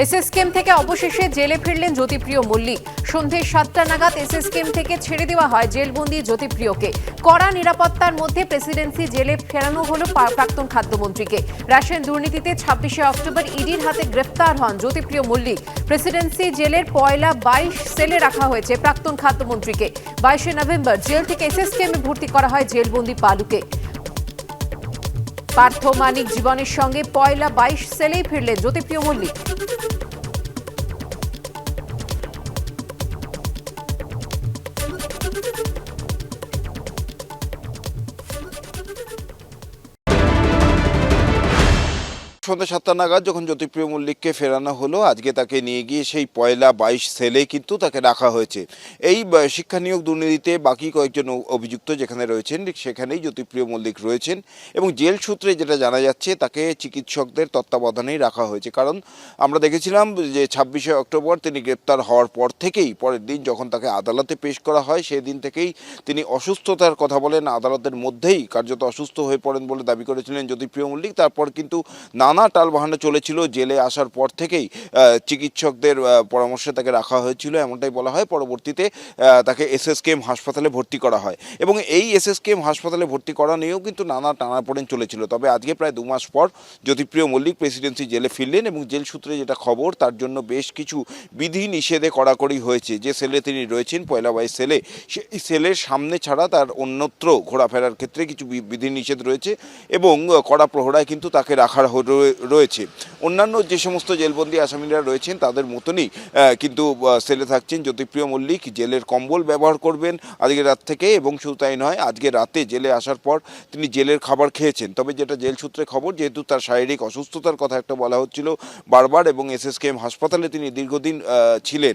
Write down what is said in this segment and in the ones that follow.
SS কেম থেকে অবশেষে জেলে ফিরলেন জ্যোতিপ্রিয় মল্লিক। সন্ধে সাতটা নাগাদ এসএস কেম থেকে ছেড়ে দেওয়া হয় জেলবন্দি জ্যোতিপ্রিয়কে। কড়া নিরাপত্তার মধ্যে প্রেসিডেন্সি জেলে ফেরানো হলো প্রাক্তন খাদ্যমন্ত্রীকে। রাশিয়ান দুর্নীতিতে ছাব্বিশে অক্টোবর ইডির হাতে গ্রেফতার হন জ্যোতিপ্রিয় মল্লিক। প্রেসিডেন্সি জেলের পয়লা বাইশ সেলে রাখা হয়েছে প্রাক্তন খাদ্যমন্ত্রীকে। বাইশে নভেম্বর জেল থেকে এসএস কেমে ভর্তি করা হয় জেলবন্দি পালুকে। পার্থ মানিক জীবনের সঙ্গে পয়লা বাইশ সেলেই ফিরলেন জ্যোতিপ্রিয় মল্লিক। সন্ধ্যা সাতটা নাগাদ যখন জ্যোতিপ্রিয় মল্লিককে ফেরানো হলো, আজকে তাকে নিয়ে গিয়ে সেই পয়লা বাইশ সেলে কিন্তু তাকে রাখা হয়েছে। এই শিক্ষা নিয়োগ দুর্নীতিতে বাকি কয়েকজন অভিযুক্ত যেখানে রয়েছেন সেখানেই জ্যোতিপ্রিয় মল্লিক রয়েছেন এবং জেল সূত্রে যেটা জানা যাচ্ছে, তাকে চিকিৎসকদের তত্ত্বাবধানেই রাখা হয়েছে। কারণ আমরা দেখেছিলাম যে ছাব্বিশে অক্টোবর তিনি গ্রেপ্তার হওয়ার পর থেকেই, পরের দিন যখন তাকে আদালতে পেশ করা হয় সেই দিন থেকেই তিনি অসুস্থতার কথা বলেন। আদালতের মধ্যেই কার্যত অসুস্থ হয়ে পড়েন বলে দাবি করেছিলেন জ্যোতিপ্রিয় মল্লিক। তারপর কিন্তু নানা টালবাহানা চলেছিল, জেলে আসার পর থেকেই চিকিৎসকদের পরামর্শে তাকে রাখা হয়েছিল। এমনটাই বলা হয়, পরবর্তীতে তাকে এসএসকেএম হাসপাতালে ভর্তি করা হয়। এবং এই এসএসকেএম হাসপাতালে ভর্তি করা নিয়েও কিন্তু নানা টানাপোড়েন চলেছিল। তবে আজকে প্রায় দু মাস পর জ্যোতিপ্রিয় মল্লিক প্রেসিডেন্সি জেলে ফিরলেন এবং জেল সূত্রে যেটা খবর, তার জন্য বেশ কিছু বিধি নিষেধে কড়াকড়ি হয়েছে। যে সেলে তিনি রয়েছেন পয়লা বাইশ সেলে সেই সেলের সামনে ছাড়া তার অন্যত্র ঘোরাফেরার ক্ষেত্রে কিছু বিধি নিষেধ রয়েছে এবং কড়া প্রহরায় কিন্তু তাকে রাখার রয়েছে। অন্যান্য যে সমস্ত জেলবন্দি আসামিরা রয়েছেন, তাদের মতনই কিন্তু সেলে থাকছেন জ্যোতিপ্রিয় মল্লিক। জেলের কম্বল ব্যবহার করবেন আজকে রাত থেকে এবং শুধু তাই নয়, আজকে রাতে জেলে আসার পর তিনি জেলের খাবার খেয়েছেন। তবে যেটা জেল সূত্রে খবর, যেহেতু তার শারীরিক অসুস্থতার কথা একটা বলা হচ্ছিল, বারবার এবং এসএসকেএম হাসপাতালে তিনি দীর্ঘদিন ছিলেন।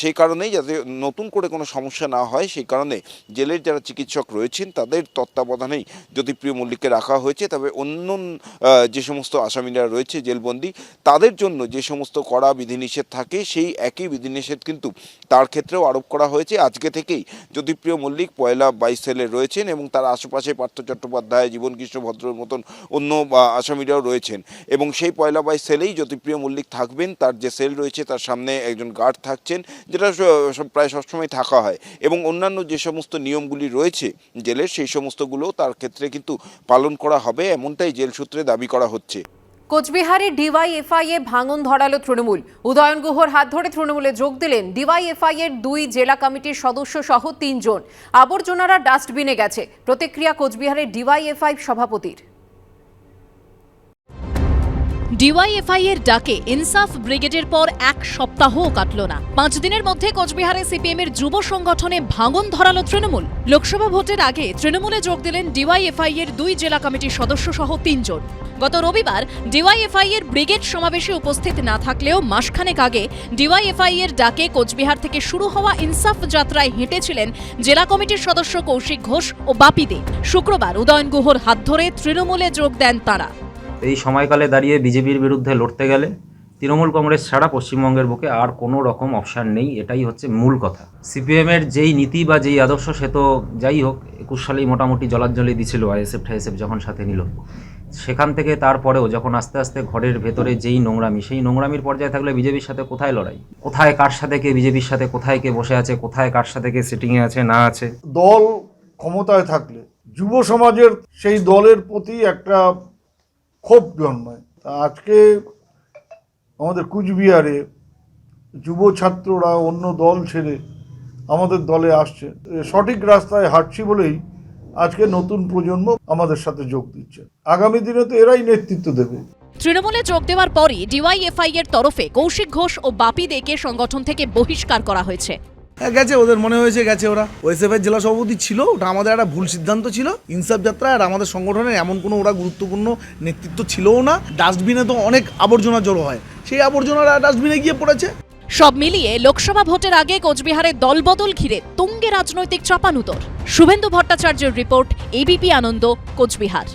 সেই কারণেই যাতে নতুন করে কোনো সমস্যা না হয়, সেই কারণে জেলের যারা চিকিৎসক রয়েছেন, তাদের তত্ত্বাবধানেই জ্যোতিপ্রিয় মল্লিককে রাখা হয়েছে। তবে অন্য যে সমস্ত আসামিরা রয়েছে জেলবন্দি, তাদের জন্য যে সমস্ত কড়া বিধিনিষেধ থাকে, সেই একই বিধিনিষেধ কিন্তু তার ক্ষেত্রেও আরোপ করা হয়েছে। আজকে থেকেই জ্যোতিপ্রিয় মল্লিক পয়লা বাইশ সেলে রয়েছেন এবং তার আশেপাশে পার্থ চট্টোপাধ্যায়, জীবন কৃষ্ণ ভদ্রর মতন অন্য আসামিরাও রয়েছেন। এবং সেই পয়লা বাইশ সেলেই জ্যোতিপ্রিয় মল্লিক থাকবেন। তার যে সেল রয়েছে, তার সামনে একজন গার্ড থাকছেন, যেটা প্রায় সবসময় থাকা হয়। এবং অন্যান্য যে সমস্ত নিয়মগুলি রয়েছে জেলের, সেই সমস্তগুলো তার ক্ষেত্রে কিন্তু পালন করা হবে। এমনটাই জেল সূত্রে দাবি করা হচ্ছে। কোচবিহারে ডিওয়াইএফআই এ ভাঙন ধরালো তৃণমূল। উদয়ন গুহর হাত ধরে তৃণমূলে যোগ দিলেন ডিওয়াইএফআই এর দুই জেলা কমিটির সদস্য সহ তিনজন। আবর্জনারা ডাস্টবিনে গেছে। প্রতিক্রিয়া কোচবিহারের ডিওয়াইএফআই সভাপতির। ডিওয়াইএফআই এর ডাকে ইনসাফ ব্রিগেডের পর এক সপ্তাহও কাটল না। পাঁচ দিনের মধ্যে কোচবিহারে সিপিএম এর যুব সংগঠনে ভাঙন ধরালো তৃণমূল। লোকসভা ভোটের আগে তৃণমূলে যোগ দিলেন ডিওয়াইএফআই এর দুই জেলা কমিটির সদস্য সহ তিনজন। গত রবিবার ডিওয়াইএফআই এর ব্রিগেড সমাবেশে উপস্থিত না থাকলেও মাসখানেক আগে ডিওয়াইএফআই এর ডাকে কোচবিহার থেকে শুরু হওয়া ইনসাফ যাত্রায় হেঁটেছিলেন জেলা কমিটির সদস্য কৌশিক ঘোষ ও বাপি দে শুক্রবার উদয়ন গুহর হাত ধরে তৃণমূলে যোগ দেন তাঁরা। এই সময়কালে দাঁড়িয়ে বিজেপির বিরুদ্ধে লড়তে গেলে তৃণমূল কংগ্রেস ছাড়া পশ্চিমবঙ্গের বুকে আর কোনো রকম অপশান নেই, এটাই হচ্ছে মূল কথা। সিপিএমের যেই নীতি বা যেই আদর্শ, সে তো যাই হোক, একুশ সালেই মোটামুটি জলাজ্জলি দিছিল আইএসএফ ঠাইএসএফ যখন সাথে নিল। সেখান থেকে তারপরেও যখন আস্তে আস্তে ঘরের ভেতরে যেই নোংরামি, সেই নোংরামির পর্যায়ে থাকলে বিজেপির সাথে কোথায় লড়াই? কোথায় কার সাথে কে বিজেপির সাথে কোথায় কে বসে আছে, কোথায় কার সাথে কে সিটিংয়ে আছে, না আছে? দল ক্ষমতায় থাকলে যুব সমাজের সেই দলের প্রতি একটা ক্ষোভ জন্মায়। তা আজকে আমাদের কুচবিহারে যুব ছাত্ররা অন্য দল ছেড়ে আমাদের দলে আসছে। সঠিক রাস্তায় হাঁটছি বলেই আজকে নতুন প্রজন্ম আমাদের সাথে যোগ দিচ্ছে। আগামী দিনে তো এরাই নেতৃত্ব দেবে। তৃণমূলে যোগ দেওয়ার পরই ডিওয়াইএফআই এর তরফে কৌশিক ঘোষ ও বাপি দেকে সংগঠন থেকে বহিষ্কার করা হয়েছে। হ্যাঁ, গেছে, ওদের মনে হয়েছে, গেছে ওরা। ওএসএফের জেলা সভাপতি ছিল, ওটা আমাদের একটা ভুল সিদ্ধান্ত ছিল। ইনসাফ যাত্রা আর আমাদের সংগঠনের এমন কোনো ওরা গুরুত্বপূর্ণ নেতৃত্ব ছিলও না। ডাস্টবিনে তো অনেক আবর্জনা জড়ো হয়। সেই আবর্জনারা ডাস্টবিনে গিয়ে পড়েছে। সব মিলিয়ে লোকসভা ভোটের আগে কোচবিহারে দলবদল ঘিরে তুঙ্গে রাজনৈতিক চাপানুতর। শুভেন্দু ভট্টাচার্যের রিপোর্ট এবিপি আনন্দ, কোচবিহার।